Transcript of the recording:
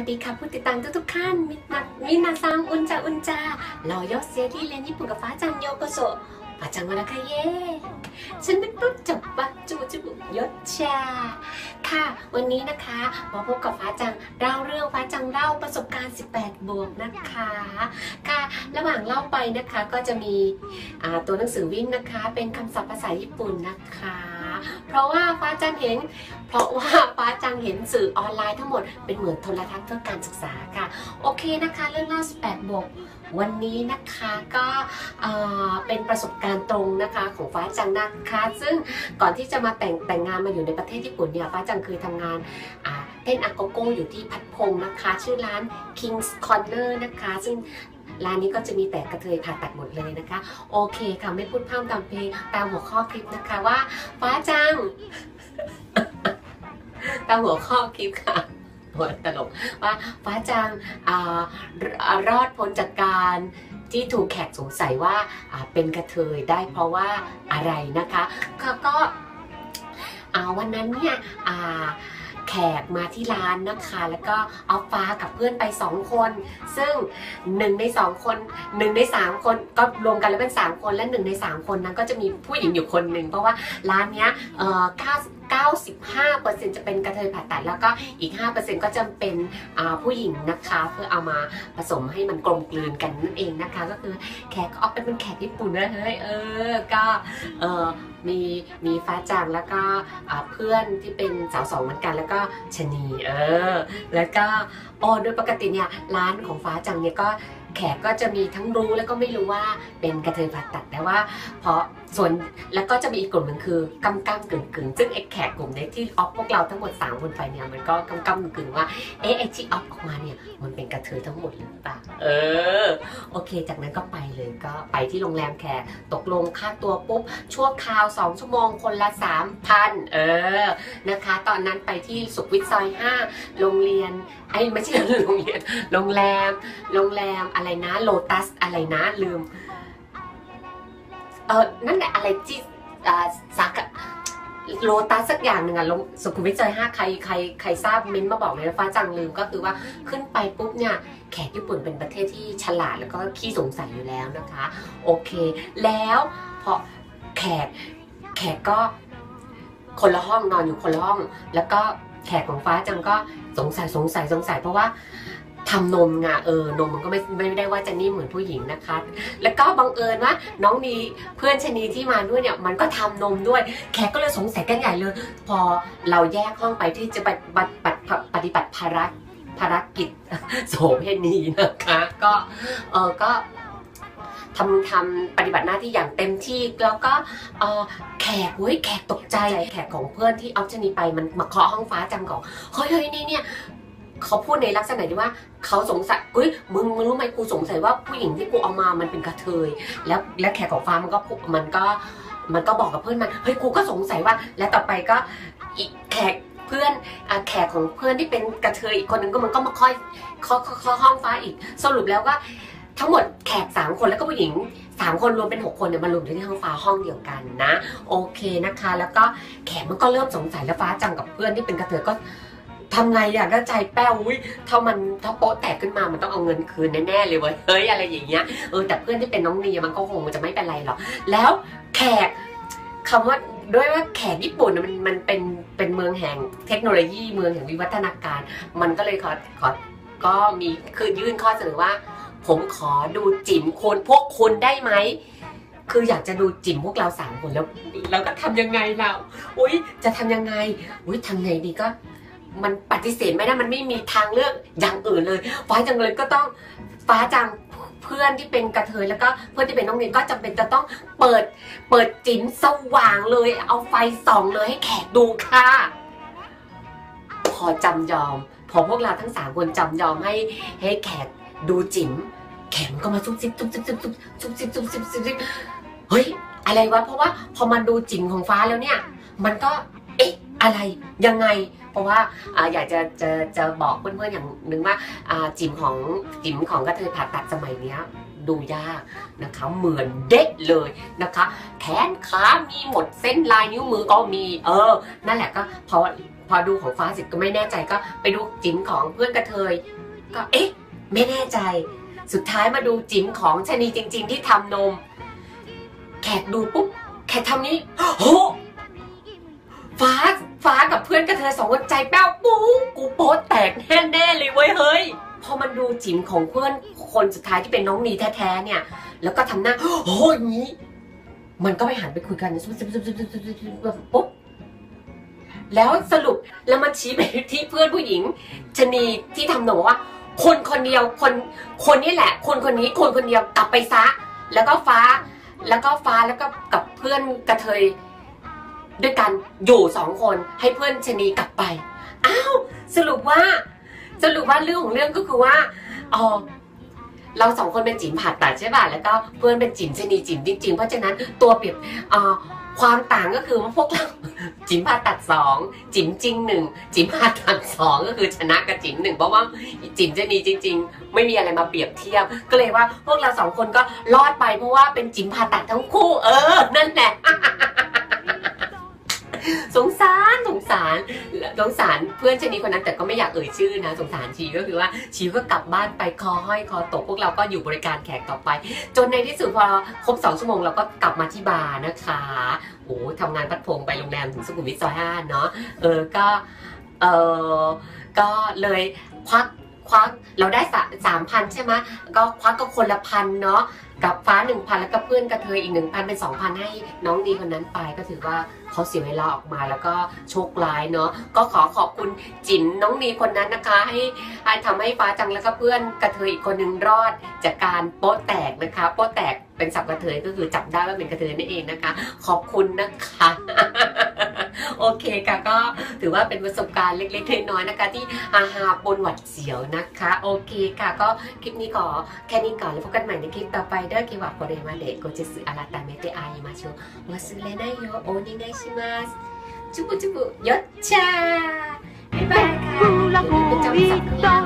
วัสดีค่ะผู้ติดตามทุกๆท่านมินามินาซังอุนจาอุนจาเรายอดเซียที่เรียนญี่ปุ่นกับฟ้าจังโยโกโซฟ้าจังวานาคเย่ฉันเป็นผู้จบปัจจุจุบุยศชา ค่ะ วันนี้นะคะมาพบกับฟ้าจังเล่าเรื่องฟ้าจังเล่าประสบการณ์ 18 บวกนะคะ ค่ะ ระหว่างเล่าไปนะคะก็จะมีตัวหนังสือวิ่งนะคะ เป็นคำศัพท์ภาษาญี่ปุ่นนะคะ เพราะว่าฟ้าจังเห็น เพราะว่าฟ้าจังเห็นสื่อออนไลน์ทั้งหมดเป็นเหมือนโทรทัศน์เพื่อการศึกษาค่ะ โอเคนะคะเรื่องเล่า18บวกวันนี้นะคะก็เป็นประสบการณ์ตรงนะคะของฟ้าจังนะคะ ซึ่งก่อนที่จะมาแต่งแต่งงานมาอยู่ในประเทศญี่ปุ่นเนี่ยฟ้าจังเคยทำงานเต้นอาโกโกอยู่ที่พัดพงนะคะ ชื่อร้าน King's Corner นะคะ ซึ่ง ร้านนี้ก็จะมีแต่กระเทยผ่าตัดหมดเลยนะคะ โอเคค่ะไม่พูดพร่ำตามเพลงตามหัวข้อคลิปนะคะว่าฟ้าจัง ตามหัวข้อคลิปค่ะหัวตลกว่าฟ้าจังรอดพ้นจากการที่ถูกแขกสงสัยว่าเป็นกระเทยได้เพราะว่าอะไรนะคะก็วันนั้นเนี่ย แขกมาที่ร้านนะคะ แล้วก็เอาฟ้ากับเพื่อนไป 2 คน ซึ่ง 1 ใน 2 คน 1 ใน 3 คนก็รวมกันแล้วเป็น 3 คนและ 1 ใน 3 คนนั้นก็จะมีผู้หญิงอยู่คนหนึ่งเพราะว่าร้านนี้เอ่อ 95%จะเป็นกระเทยผ่าตัด แล้วก็อีก 5%ก็จะเป็นผู้หญิงนะคะ เพื่อเอามาผสมให้มันกลมกลืนกันนั่นเองนะคะ ก็คือแขกออกเป็นแขกญี่ปุ่นนะเฮ้ยเออก็เออมีมีฟ้าจางแล้วก็เพื่อนที่เป็นสาวสองเหมือนกัน แล้วก็ชนีเออแล้วก็โอ้โดยปกติเนี่ยร้านของฟ้าจังเนี่ยก็แขกก็จะมีทั้งรู้แล้วก็ไม่รู้ว่าเป็นกระเทยผ่าตัดแต่ว่าเพราะ ส่วนแล้วก็จะมีอีกกลุ่มหนึ่งคือกำกำกึ่งกึ่งซึ่งไอ้แขกกลุ่มนี้ที่ออฟพวกเราทั้งหมดสามคนไปเนี่ยมันก็กำกำกึ่งว่าเอ๊ะไอ้ที่ออฟออกมาเนี่ยมันเป็นกระเทยทั้งหมดหรือเปล่าเออโอเค จากนั้นก็ไปเลยก็ไปที่โรงแรมแขกตกลงค่าตัวปุ๊บชั่วคราว 2 ชั่วโมงคนละ 3,000 เออนะคะ ตอนนั้นไปที่สุขวิทซอย 5 โรงเรียนไอ้ไม่ใช่โรงเรียนโรงแรมโรงแรมอะไรนะโลตัสอะไรนะลืม เออนั่นแหละอะไรที่สาขาโลตัสสักอย่างหนึ่งอะลงสุขุมวิทซอยห้าใครใครใครทราบมิ้นมาบอกเลยนะฟ้าจังลืมก็คือว่าขึ้นไปปุ๊บเนี่ยแขกญี่ปุ่นเป็นประเทศที่ฉลาดแล้วก็ขี้สงสัยอยู่แล้วนะคะ โอเค แล้วพอแขกแขกก็คนละห้องนอนอยู่คนละห้อง แล้วก็แขกของฟ้าจังก็สงสัยสงสัยสงสัย เพราะว่า ทำนมไงเออนมมันก็ไม่ไม่ได้ว่าจะนิ่มเหมือนผู้หญิงนะคะ แล้วก็บังเอิญว่าน้องนีเพื่อนชนีที่มาด้วยเนี่ยมันก็ทำนมด้วย แขกก็เลยสงสัยกันใหญ่เลย พอเราแยกห้องไปที่จะปฏิบัติปฏิบัติภารภารกิจโสเพณีนะคะ ก็เออก็ทำทำปฏิบัติหน้าที่อย่างเต็มที่แล้วก็แขกเว้ยแขกตกใจแขกของเพื่อนที่ออฟชนีไปมันมาเคาะห้องฟ้าจังก่อนเฮ้ยเฮ้ยนี่เนี่ย เขาพูดในลักษณะที่ว่าเขาสงสัยอุ้ยมึงมึงรู้ไหมกูสงสัยว่าผู้หญิงที่กูเอามามันเป็นกระเทย แล้วและแขกของฟ้ามันก็มันก็มันก็บอกกับเพื่อนมันเฮ้ยกูก็สงสัยว่า และต่อไปก็อีกแขกเพื่อนแขกของเพื่อนที่เป็นกระเทยอีกคนนึงก็มันก็มาค่อยเคาะเคาห้องฟ้าอีก สรุปแล้วก็ทั้งหมดแขกสามคนแล้วก็ผู้หญิงสามคนรวมเป็นหกคนเนี่ยมารวมที่ห้องฟ้าห้องเดียวกันนะ โอเคนะคะ แล้วก็แขกมันก็เริ่มสงสัยแล้วฟ้าจังกับเพื่อนที่เป็นกระเทยก็ ทำไงอยากได้ใจแป้วอุ้ยถ้ามันถ้าโป๊ะแตกขึ้นมามันต้องเอาเงินคืนแน่ๆเลยเว้ยเฮ้ยอะไรอย่างเงี้ยเออแต่เพื่อนที่เป็นน้องนีมันก็คงมันจะไม่เป็นไรหรอกแล้วแขกคำว่าด้วยว่าแขกญี่ปุ่นมันมันเป็นเป็นเมืองแห่งเทคโนโลยีเมืองแห่งวิวัฒนาการ มันก็เลยขอขอก็มีคือยื่นข้อเสนอว่า ผมขอดูจิ๋มคนพวกคุณได้ไหมคืออยากจะดูจิ๋มพวกเราสามคนแล้วแล้วก็ทำยังไงเราอุ้ยจะทำยังไงอุ้ยทำไงดีก็ มันปฏิเสธไม่ได้มันไม่มีทางเลือกอย่างอื่นเลยฟ้าจังเลยก็ต้องฟ้าจังเพื่อนที่เป็นกระเทยแล้วก็เพื่อนที่เป็นน้องเรียนก็จำเป็นจะต้องเปิดเปิดจิ้มสว่างเลย เอาไฟส่องเลยให้แขกดูค่ะ พอจำยอม พอพวกเราทั้งสามคนจำยอมให้ให้แขกดูจิ๋มแขกก็มาซุบซิบซุบซิบซุบซิบซุบซิบซุบซิบซุบซิบเฮ้ยอะไรวะเพราะว่าพอมันดูจิ๋มของฟ้าแล้วเนี่ย มันก็เอ๊ะอะไรยังไง เพราะว่าอยากจะจะจะบอกเพื่อนๆอย่างหนึ่งว่าจิ๋มของจิ๋มของกระเทยผ่าตัดสมัยนี้ดูยากนะคะเหมือนเด็กเลยนะคะ แขนขามีหมดเส้นลายนิ้วมือก็มีเออ นั่นแหละก็เพราะพอดูของฟ้าสร็จก็ไม่แน่ใจก็ไปดูจิ๋มของเพื่อนกระเทย ก็เอ๊ะ ไม่แน่ใจ สุดท้ายมาดูจิ๋มของชนีจริง ๆ ที่ทำนม แขกดูปุ๊บแขกทำนี้โหฟ้า ฟ้ากับเพื่อนกระเทยสองคนใจแป้วปูกูโป๊แตกแน่ๆเลยเว้ยเฮ้ยพอมันดูจิ๋มของเพื่อนคนสุดท้ายที่เป็นน้องนีแท้ๆเนี่ย แล้วก็ทำหน้าโอ้ยอย่างนี้ มันก็ไปหันไปคุยกันปุ๊บแล้วสรุปแล้วมันชี้ไปที่เพื่อนผู้หญิงชะนีที่ทำหนูว่า คนคนเดียวคนคนนี้แหละ คนคนนี้คนคนเดียวกลับไปซะ แล้วก็ฟ้า แล้วก็ฟ้าแล้วก็กับเพื่อนกระเทย ด้วยกันอยู่สองคนให้เพื่อนชนีกลับไปอ้าวสรุปว่าสรุปว่าเรื่องของเรื่องก็คือว่าอ๋อเราสองคนเป็นจิ๋มผ่าตัดใช่ป่ะแล้วก็เพื่อนเป็นจิ๋มชนีจิ๋มจริงๆ เพราะฉะนั้นตัวเปรียบอ่อความต่างก็คือว่าพวกเราจิ๋มผ่าตัดสองจิ๋มจริงหนึ่งจิ๋มผ่าตัดสองก็คือชนะกับจิ๋มหนึ่งเพราะว่าจิ๋มชะนีจริง ๆ ไม่มีอะไรมาเปรียบเทียบ ก็เลยว่าพวกเราสองคนก็รอดไปเพราะว่าเป็นจิ๋มผ่าตัดทั้งคู่ เออ นั่นแหละ สงสารสงสารสงสารเพื่อนชนีคนนั้นแต่ก็ไม่อยากเอ่ยชื่อนะสงสารชีก็คือว่าชีก็กลับบ้านไปคอห้อยคอตกพวกเราก็อยู่บริการแขกต่อไป จนในที่สุดพอครบสองชั่วโมงเราก็กลับมาที่บาร์นะคะโอ้ทำงานพัดพงไปโรงแรมถึงสุขุมวิทซอยห้าเนาะเออก็เออก็เลยควัก ควักเราได้สามพันใช่ไหมก็ควักก็คนละพันเนาะกับฟ้าหนึ่งพันแล้วก็เพื่อนกระเทยอีกหนึ่งพันเป็นสองพันให้น้องดีคนนั้นไปก็ถือว่าเขาเสียเวลาออกมาแล้วก็โชคร้ายเนาะก็ขอขอบคุณจิ๋นน้องนีคนนั้นนะคะ ให้ให้ทำให้ฟ้าจังแล้วก็เพื่อนกระเทยอีกคนหนึ่งรอด จากการโป๊ะแตกนะคะ โป๊ะแตกเป็นสับกระเทยก็คือจับได้ว่าเป็นกระเทยนั่นเองนะคะ ขอบคุณนะคะ โอเคค่ะก็ถือว่าเป็นประสบการณ์เล็กๆน้อยๆนะคะ ที่อาหาปนหวัดเสียวนะคะ โอเคค่ะ ก็คลิปนี้ขอแค่นี้ก่อนแล้วพบกันใหม่ในคลิปต่อไปเด้อคิวะโคเรมาเดะโกจิสึอาราตาเมเตอายิมาโชวาสุเลนายโยโอนิไงชิมัสจุบุจุบุยอดชาบ๊ายบายค่ะ